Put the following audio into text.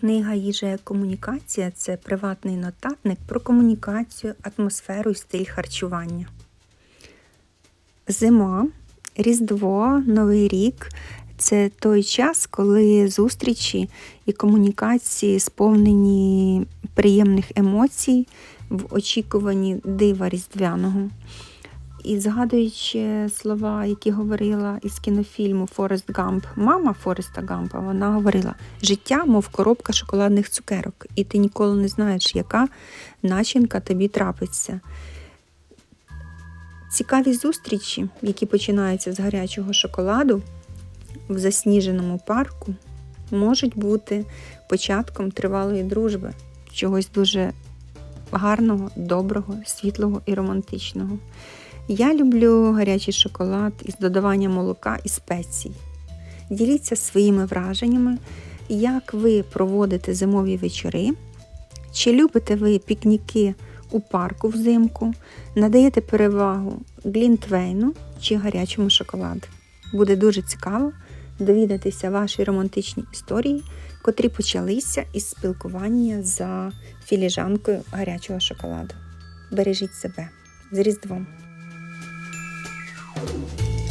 Книга Їжа комунікація це приватний нотатник про комунікацію, атмосферу і стиль харчування. Зима, Різдво, Новий рік це той час, коли зустрічі і комунікації сповнені приємних емоцій в очікуванні дива різдвяного. І згадуючи слова, які говорила із кінофільму Форест Гамп, мама Фореста Гампа, вона говорила: життя, мов коробка шоколадних цукерок, і ти ніколи не знаєш, яка начинка тобі трапиться. Цікаві зустрічі, які починаються з гарячого шоколаду в засніженому парку, можуть бути початком тривалої дружби, чогось дуже гарного, доброго, світлого і романтичного. Я люблю гарячий шоколад із додаванням молока і спецій. Діліться своїми враженнями, як ви проводите зимові вечори, чи любите ви пікніки у парку взимку, надаєте перевагу глінтвейну чи гарячому шоколаду. Буде дуже цікаво довідатися ваші романтичні історії, котрі почалися із спілкування за філіжанкою гарячого шоколаду. Бережіть себе з Різдвом! Música